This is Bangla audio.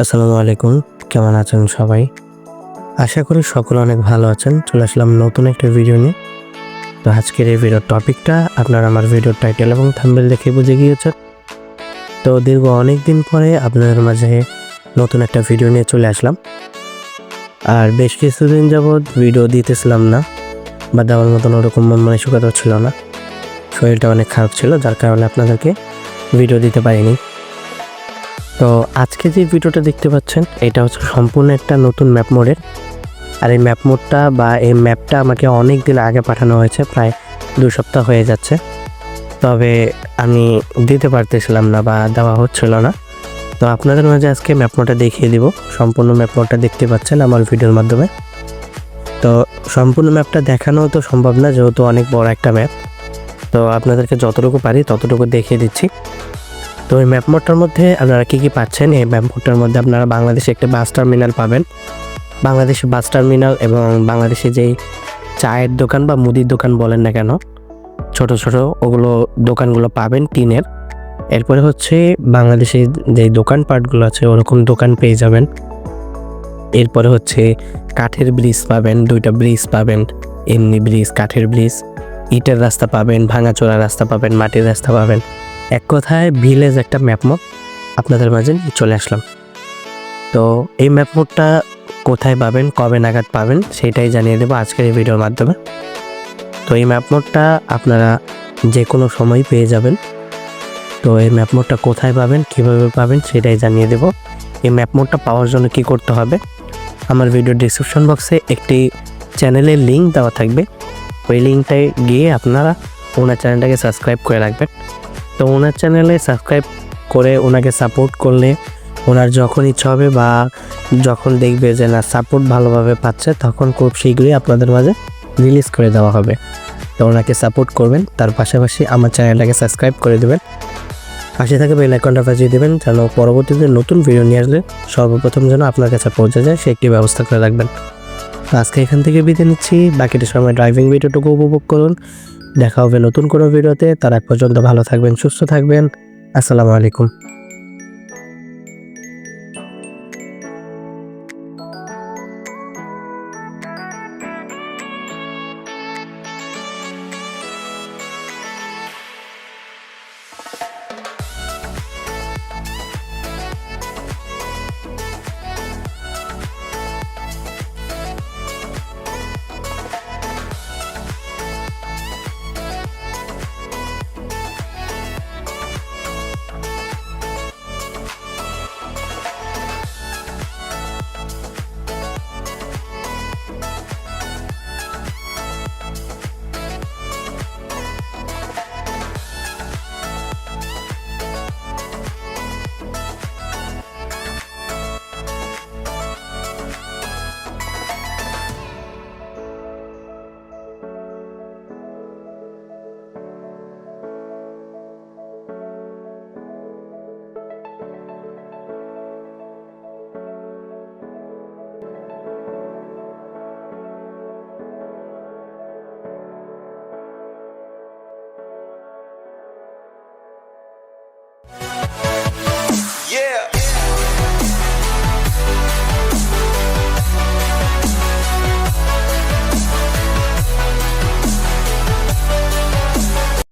আসসালামু আলাইকুম, কেমন আছেন সবাই? আশা করি সকলে অনেক ভালো আছেন। চলে আসলাম নতুন একটা ভিডিও নিয়ে। তো আজকের এই ভিডিওর টপিকটা আপনারা আমার ভিডিওর টাইটেল এবং থাম্বেল দেখে বুঝে গিয়েছেন। তো দীর্ঘ অনেক দিন পরে আপনাদের মাঝে নতুন একটা ভিডিও নিয়ে চলে আসলাম। আর বেশ কিছুদিন যাবৎ ভিডিও দিতেছিলাম না, বা দেওয়ার মতন ওরকম মন মানসিকতা ছিল না। শরীরটা অনেক খারাপ ছিল, যার কারণে আপনাদেরকে ভিডিও দিতে পারিনি। তো আজকে যে ভিডিওটা দেখতে পাচ্ছেন, এটা হচ্ছে সম্পূর্ণ একটা নতুন ম্যাপ মোডের। আর এই ম্যাপ মোডটা বা এই ম্যাপটা আমাকে অনেক দিন আগে পাঠানো হয়েছে, প্রায় দু সপ্তাহ হয়ে যাচ্ছে। তবে আমি দিতে পারতেছিলাম না বা দেওয়া হচ্ছিল না। তো আপনাদের মাঝে আজকে ম্যাপ মোডটা দেখিয়ে দিব। সম্পূর্ণ ম্যাপ মোডটা দেখতে পাচ্ছেন আমার ভিডিওর মাধ্যমে। তো সম্পূর্ণ ম্যাপটা দেখানো তো সম্ভব না, যেহেতু অনেক বড় একটা ম্যাপ। তো আপনাদেরকে যতটুকু পারি ততটুকু দেখিয়ে দিচ্ছি। তো এই ম্যাপ মোডটার মধ্যে আপনারা কী কী পাচ্ছেন? এই ম্যাপ মোডটার মধ্যে আপনারা বাংলাদেশে একটি বাস টার্মিনাল পাবেন। বাংলাদেশে বাস টার্মিনাল এবং বাংলাদেশে যেই চায়ের দোকান বা মুদির দোকান বলেন না কেন, ছোট ছোট ওগুলো দোকানগুলো পাবেন টিনের। এরপরে হচ্ছে বাংলাদেশে যেই দোকানপাটগুলো আছে, ওরকম দোকান পেয়ে যাবেন। এরপরে হচ্ছে কাঠের ব্রিজ পাবেন, দুইটা ব্রিজ পাবেন, এমনি ব্রিজ কাঠের ব্রিজ ইটের রাস্তা পাবেন ভাঙাচোরা রাস্তা পাবেন, মাটির রাস্তা পাবেন। এক কথায় ভিলেজ একটা ম্যাপ মোড আপনাদের মাঝে চলে আসলাম। তো এই ম্যাপ মোডটা কোথায় পাবেন, কবে নাগাদ পাবেন সেটাই জানিয়ে দেবো আজকের এই ভিডিওর মাধ্যমে। তো এই ম্যাপ মোডটা আপনারা যে কোনো সময় পেয়ে যাবেন। তো এই ম্যাপ মোডটা কোথায় পাবেন, কীভাবে পাবেন সেটাই জানিয়ে দেবো। এই ম্যাপ মোডটা পাওয়ার জন্য কি করতে হবে? আমার ভিডিও ডিসক্রিপশন বক্সে একটি চ্যানেলের লিঙ্ক দেওয়া থাকবে। ওই লিঙ্কটায় গিয়ে আপনারা ওনার চ্যানেলটাকে সাবস্ক্রাইব করে রাখবেন। তো ওনার চ্যানেলে সাবস্ক্রাইব করে ওনাকে সাপোর্ট করলে ওনার যখন ইচ্ছা হবে বা যখন দেখবে যে না, সাপোর্ট ভালোভাবে পাচ্ছে, তখন খুব শীঘ্রই আপনাদের মাঝে রিলিজ করে দেওয়া হবে। তো ওনাকে সাপোর্ট করবেন, তার পাশাপাশি আমার চ্যানেলটাকে সাবস্ক্রাইব করে দেবেন। পাশে থাকে বেল আইকনটা বাজিয়ে দেবেন, যেন পরবর্তীতে নতুন ভিডিও নিয়ে আসলে সর্বপ্রথম যেন আপনার কাছে পৌঁছে যায়, সে একটি ব্যবস্থা করে রাখবেন। আজকে এখান থেকে বিদায় নিচ্ছি। বাকিটা সময় ড্রাইভিং ভিডিওটুকু উপভোগ করুন। দেখা হবে নতুন কোনো ভিডিওতে। তার এক পর্যন্ত ভালো থাকবেন সুস্থ থাকবেন। আসসালামু আলাইকুম।